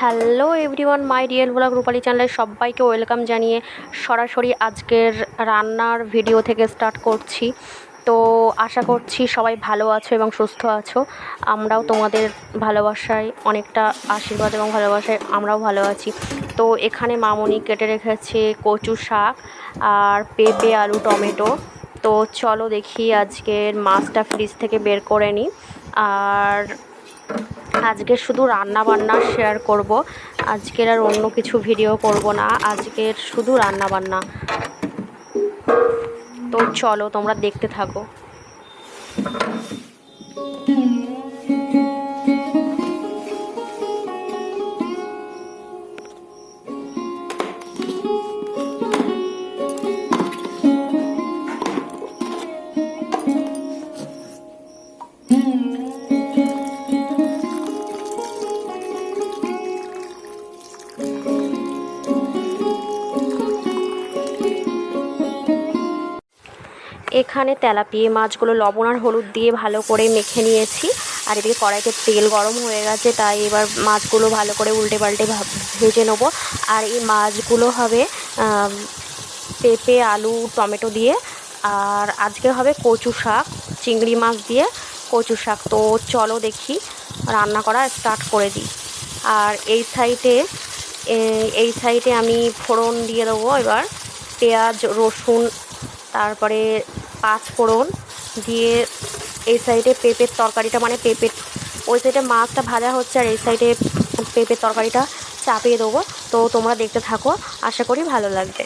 Hello everyone, my real blog Rupali চ্যানেলে সবাইকে welcome জানিয়ে সরাসরি আজকের রান্নার ভিডিও থেকে স্টার্ট করছি। তো আশা করছি সবাই ভালো আছো এবং সুস্থ আছো। আমরাও তোমাদের ভালোবাসায় অনেকটা আশীর্বাদ এবং ভালোবাসায় আমরাও ভালো আছি। তো এখানে মামনি কেটে রেখেছে কচু শাক আর পেঁপে, আলু, টমেটো। তো চলো দেখি আজকের মাছটা ফ্রিজ থেকে বের করে নিই। আর আজকে শুধু রান্না বান্না শেয়ার করব। আজকের আর অন্য কিছু ভিডিও করব না। আজকের শুধু রান্না বান্না তো চলো তোমরা দেখতে থাকো। এখানে তেলাপিয়া মাছগুলো লবণ আর হলুদ দিয়ে ভালো করে মেখে নিয়েছি। আর এদিকে কড়াইতে তেল গরম হয়ে গেছে, তাই এবার মাছগুলো ভালো করে উল্টে পাল্টে ভেজে নেব। আর এই মাছগুলো হবে পেঁপে, আলু, টমেটো দিয়ে। আর আজকে হবে কচু শাক, চিংড়ি মাছ দিয়ে কচু শাক। তো চলো দেখি, রান্না করা স্টার্ট করে দিই। আর এই সাইডে এই সাইডে আমি ফোড়ন দিয়ে দেবো এবার। পেঁয়াজ, রসুন, তারপরে পাঁচ ফোড়ন দিয়ে এই সাইডে পেঁপের তরকারিটা মানে পেঁপের, ওই সাইডে মাছটা ভাজা হচ্ছে আর এই সাইডে পেঁপের তরকারিটা চাপিয়ে দেবো। তো তোমরা দেখতে থাকো। আশা করি ভালো লাগবে।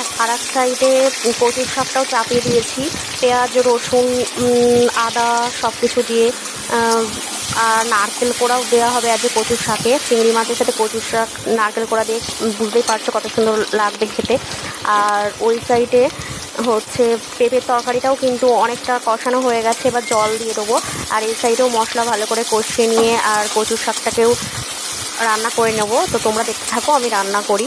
এক আর এক সাইডে কচুর শাকটাও চাপিয়ে দিয়েছি। পেঁয়াজ, রসুন আদা সব কিছু দিয়ে আর নারকেল কোড়াও দেওয়া হবে আজকে কচুর শাকে। চিংড়ি মাছের সাথে কচুর শাক, নারকেল কোড়া দিয়ে বুঝতেই পারছ কত সুন্দর লাগবে খেতে। আর ওই সাইডে হচ্ছে পেঁপের তরকারিটাও কিন্তু অনেকটা কষানো হয়ে গেছে, এবার জল দিয়ে দেবো। আর এই সাইডেও মশলা ভালো করে কষিয়ে নিয়ে আর কচুর শাকটাকেও রান্না করে নেব। তো তোমরা দেখতে থাকো, আমি রান্না করি।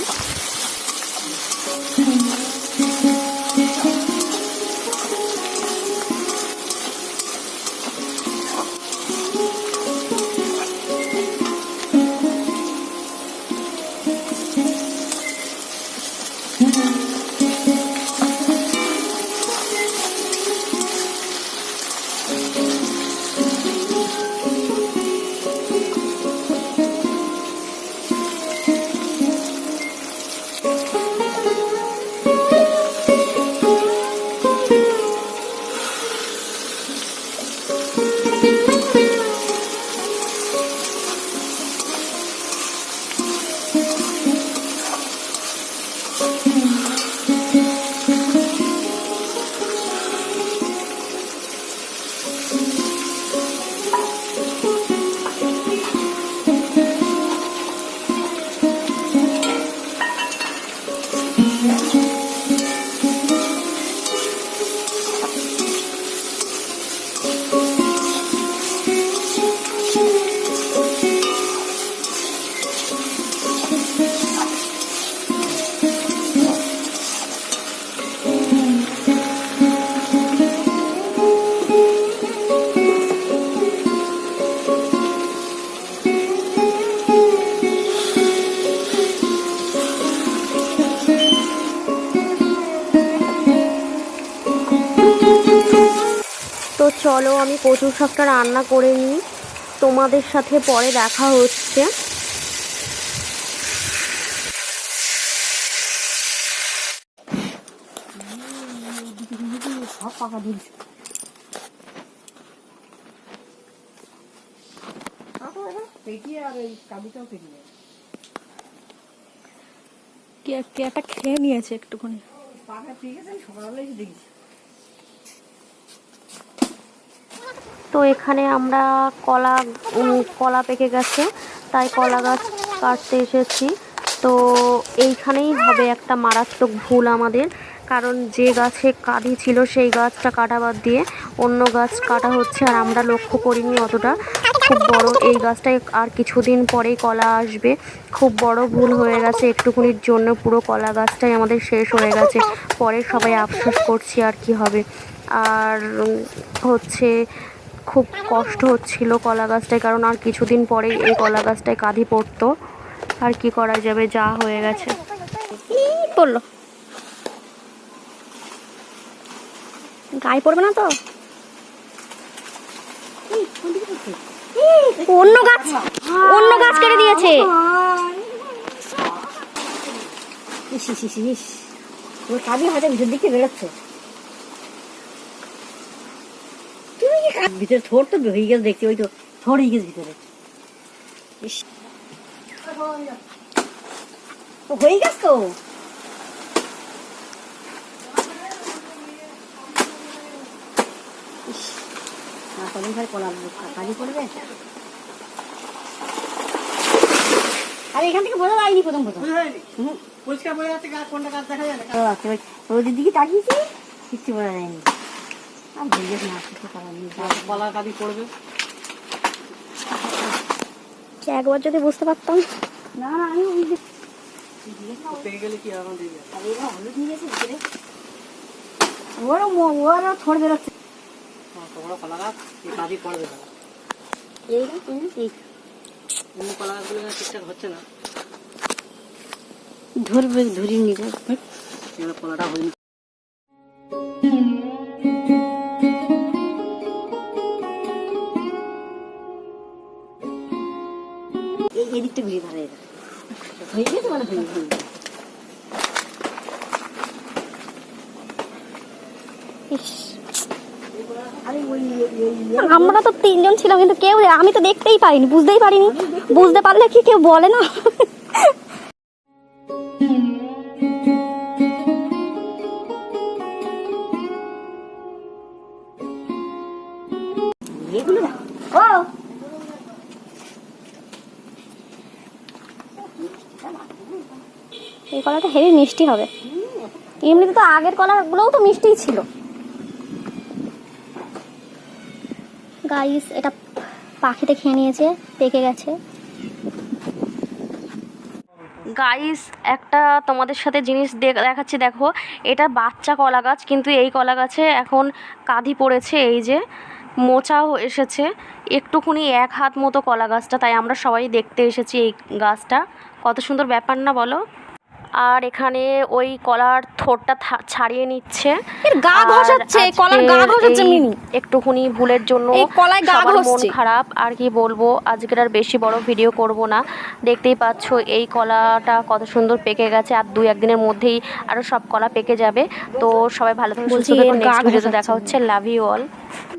চলো আমি কচু শাকটা রান্না করে নিই। তোমাদের সাথে পরে দেখা হচ্ছে। খেয়ে নিয়েছে একটুখানি। সকালবেলায় দেখছি। তো এখানে আমরা কলা কলা পেকে গেছে, তাই কলা গাছ কাটতে এসেছি। তো এইখানেই হবে একটা মারাত্মক ভুল আমাদের, কারণ যে গাছে কাঁদি ছিল সেই গাছটা কাটা বাদ দিয়ে অন্য গাছ কাটা হচ্ছে, আর আমরা লক্ষ্য করিনি অতটা। খুব বড় এই গাছটায় আর কিছুদিন পরেই কলা আসবে। খুব বড় ভুল হয়ে গেছে, একটুকুনির জন্য পুরো কলা গাছটাই আমাদের শেষ হয়ে গেছে। পরে সবাই আফসোস করছি আর কি হবে। আর হচ্ছে খুব কষ্ট হচ্ছিল কলা গাছটায় কারণ আর কিছুদিন পরেই এই কলা গাছটায় কাঁধি পড়তো। আর কি করা যাবে যা হয়ে গেছে। পড়ল। গায়ে পড়বে না তো? অন্য গাছ অন্য গাছ কেটে দিয়েছে। কাবি হয়তো ভিতর দিকে বেরোচ্ছে তুমি কি কা- ভিতরে থোর তো হয়ে গেছে দেখছি ওই তো থোর হয়ে গেছে ভিতরে। হয়ে গেছে তো? না কদিন ধরে কলা করবে। আরে এখান থেকে বোঝা যায়নি প্রথম প্রথম। পরিষ্কার বোঝা যাচ্ছে কোনটা গাছ দেখা যায় না। ও আচ্ছা, ওই রোদের দিকে তাকিয়েছি কিচ্ছু বোঝা যায়নি। আর ভুলে না কিছু করার নেই কলা কাদি পড়বে একবার যদি বুঝতে পারতাম? না না আমি ওই ওরও ওরও থোড় বেরোচ্ছে। কলা গাছ এই কাদি পড়বে এই অন্য কলা গাছগুলো ঠিকঠাক হচ্ছে না ধরবে ধরিয়ে এখানে কলাটা হয়নি আমরা তো তিনজন ছিলাম কিন্তু কেউ আমি তো দেখতেই পারিনি বুঝতেই পারিনি। বুঝতে পারলে কি কেউ বলে না? কলাটা হেভি মিষ্টি হবে। এমনিতে তো আগের কলাগুলোও তো মিষ্টিই ছিল। গাইস এটা পাখিতে খেয়ে নিয়েছে, পেকে গেছে। গাইস একটা তোমাদের সাথে জিনিস দেখ- দেখাচ্ছি, দেখো। এটা বাচ্চা কলা গাছ কিন্তু এই কলা গাছে এখন কাঁধি পড়েছে, এই যে মোচাও এসেছে। একটুকুনি এক হাত মতো কলা গাছটা তাই আমরা সবাই দেখতে এসেছি এই গাছটা। কত সুন্দর ব্যাপার না বলো? আর এখানে ওই কলার থোরটা ছাড়িয়ে নিচ্ছে। গা ঘষাচ্ছে, কলার গা ঘষাচ্ছে মিনি। একটুকুনি ভুলের জন্য কলায় গা মন। খারাপ। আর কি বলব আজকের আর বেশি বড় ভিডিও করব না। দেখতেই পাচ্ছ এই কলাটা কত সুন্দর পেকে গেছে। আর দুই একদিনের মধ্যেই আরও সব কলা পেকে যাবে। তো সবাই ভালো থাকুন দেখা হচ্ছে। Love you all